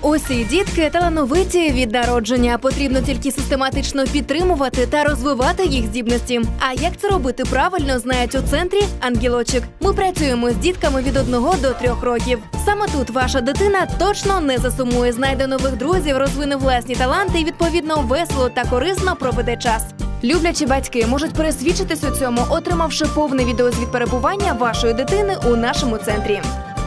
Усі дітки талановиті від народження. Потрібно тільки систематично підтримувати та розвивати їх здібності. А як це робити правильно, знають у центрі ангелочок. Ми працюємо з дітками від 1 до 3 років. Саме тут ваша дитина точно не засумує, знайде нових друзів, розвине власні таланти і відповідно весело та корисно проведе час. Люблячі батьки можуть пересвідчитись у цьому, отримавши повний відеозвіт перебування вашої дитини у нашому центрі.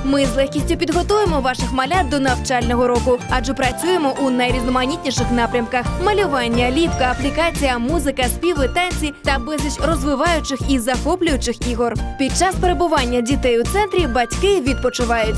Ми з легкістю підготуємо ваших малят до навчального року, адже працюємо у найрізноманітніших напрямках: малювання, ліпка, аплікація, музика, співи, танці та безліч розвиваючих і захоплюючих ігор. Під час перебування дітей у центрі батьки відпочивають.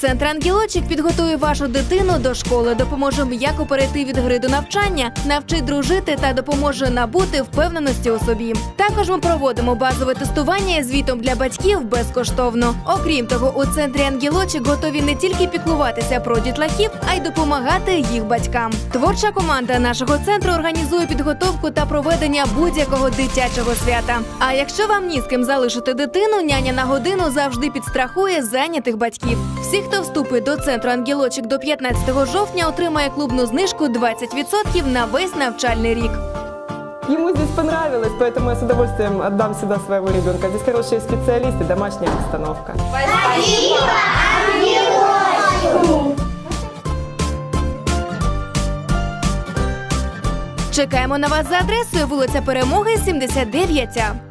Центр Ангелочик підготує вашу дитину до школи, допоможе м'яко перейти від гри до навчання, навчить дружити та допоможе набути впевненості у собі. Також ми проводимо базове тестування звітом для батьків безкоштовно. Окрім того, у центрі Ангелочик готові не тільки піклуватися про дітлахів, а й допомагати їх батькам. Творча команда нашого центру організує підготовку та проведення будь-якого дитячого свята. А якщо вам ні з ким залишити дитину, няня на годину завжди підстрахує зайнятих батьків. Всі, хто вступить до центру ангелочок до 15 жовтня, отримає клубну знижку 20% на весь навчальний рік. Ему здесь понравилось, поэтому я с удовольствием отдам сюда своего ребенка. Здесь хорошие специалисты, домашняя обстановка. Чекаємо на вас за адресою вулиця Перемоги, 79.